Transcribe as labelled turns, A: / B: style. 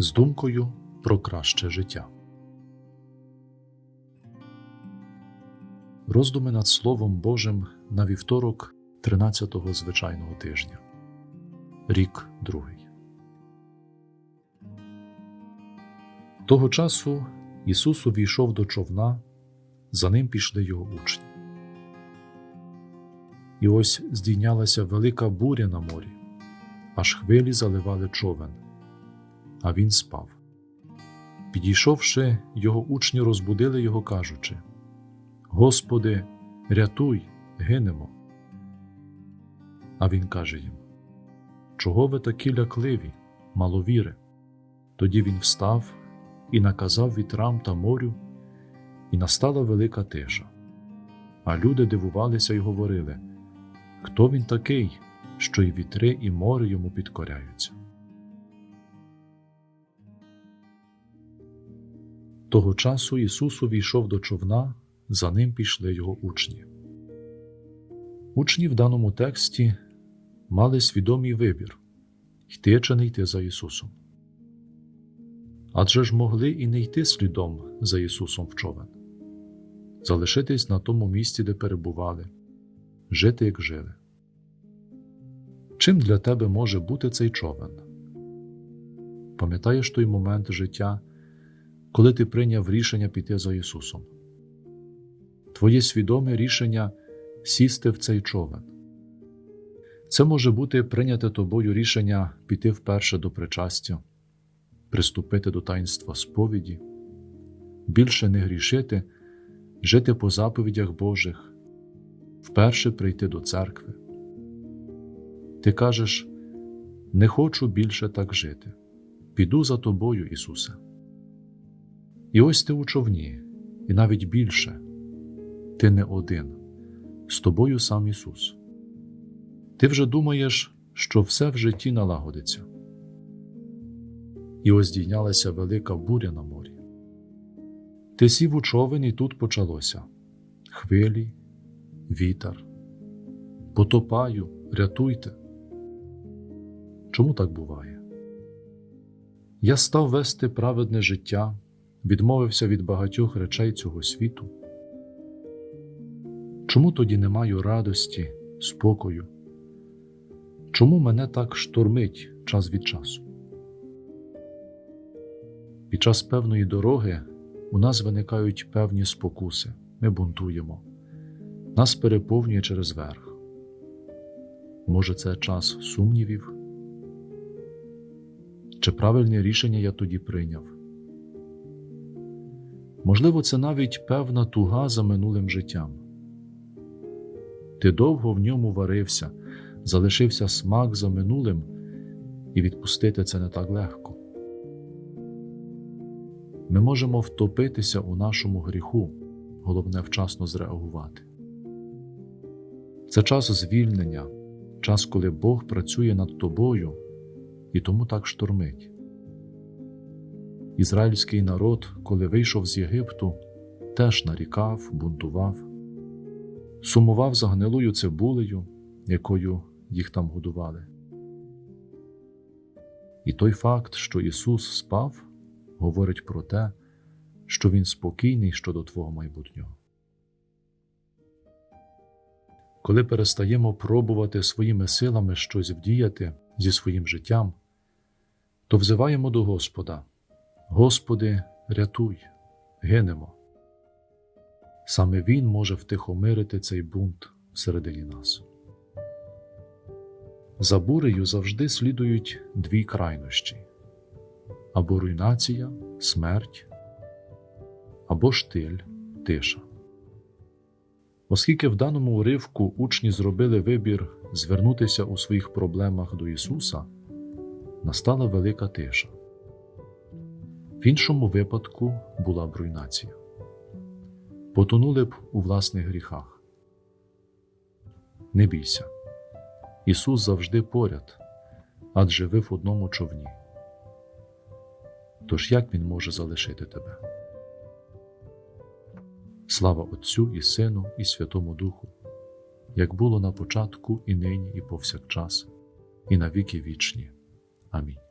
A: з думкою про краще життя. Роздуми над Словом Божим на вівторок 13-го звичайного тижня. Рік другий. Того часу Ісус увійшов до човна, за ним пішли його учні. І ось здійнялася велика буря на морі, аж хвилі заливали човен, а він спав. Підійшовши, його учні розбудили його, кажучи: Господи, рятуй, гинемо. А він каже їм: Чого ви такі лякливі, маловіри? Тоді він встав і наказав вітрам та морю, і настала велика тиша. А люди дивувалися й говорили, хто він такий, що й вітри, і море йому підкоряються. Того часу Ісус увійшов до човна, за ним пішли його учні. Учні в даному тексті мали свідомий вибір йти чи не йти за Ісусом. Адже ж могли і не йти слідом за Ісусом в човен, залишитись на тому місці, де перебували, жити, як жили. Чим для тебе може бути цей човен? Пам'ятаєш той момент життя, коли ти прийняв рішення піти за Ісусом? Твоє свідоме рішення сісти в цей човен. Це може бути прийняте тобою рішення піти вперше до причастя, приступити до таїнства сповіді, більше не грішити, жити по заповідях Божих, вперше прийти до церкви. Ти кажеш, не хочу більше так жити, піду за тобою, Ісусе. І ось ти у човні, і навіть більше, ти не один, з тобою сам Ісус. Ти вже думаєш, що все в житті налагодиться. І ось дійнялася велика буря на морі. Ти сів у човен, і тут почалося хвилі, вітер, потопаю, рятуйте. Чому так буває? Я став вести праведне життя, відмовився від багатьох речей цього світу. Чому тоді не маю радості, спокою? Чому мене так штормить час від часу? Під час певної дороги у нас виникають певні спокуси, ми бунтуємо, нас переповнює через верх. Може, це час сумнівів? Чи правильне рішення я тоді прийняв? Можливо, це навіть певна туга за минулим життям. Ти довго в ньому варився, залишився смак за минулим, і відпустити це не так легко. Ми можемо втопитися у нашому гріху, головне вчасно зреагувати. Це час звільнення, час, коли Бог працює над тобою і тому так штормить. Ізраїльський народ, коли вийшов з Єгипту, теж нарікав, бунтував, сумував за гнилою цибулею, якою їх там годували. І той факт, що Ісус спав, говорить про те, що Він спокійний щодо Твого майбутнього. Коли перестаємо пробувати своїми силами щось вдіяти зі своїм життям, то взиваємо до Господа: Господи, рятуй, гинемо. Саме Він може втихомирити цей бунт всередині нас. За бурею завжди слідують дві крайнощі або руйнація, смерть, або штиль, тиша. Оскільки в даному уривку учні зробили вибір звернутися у своїх проблемах до Ісуса, настала велика тиша. В іншому випадку була б руйнація. Потонули б у власних гріхах. Не бійся. Ісус завжди поряд, адже ви в одному човні. Тож як Він може залишити тебе? Слава Отцю і Сину, і Святому Духу, як було на початку, і нині, і повсякчас, і на віки вічні. Амінь.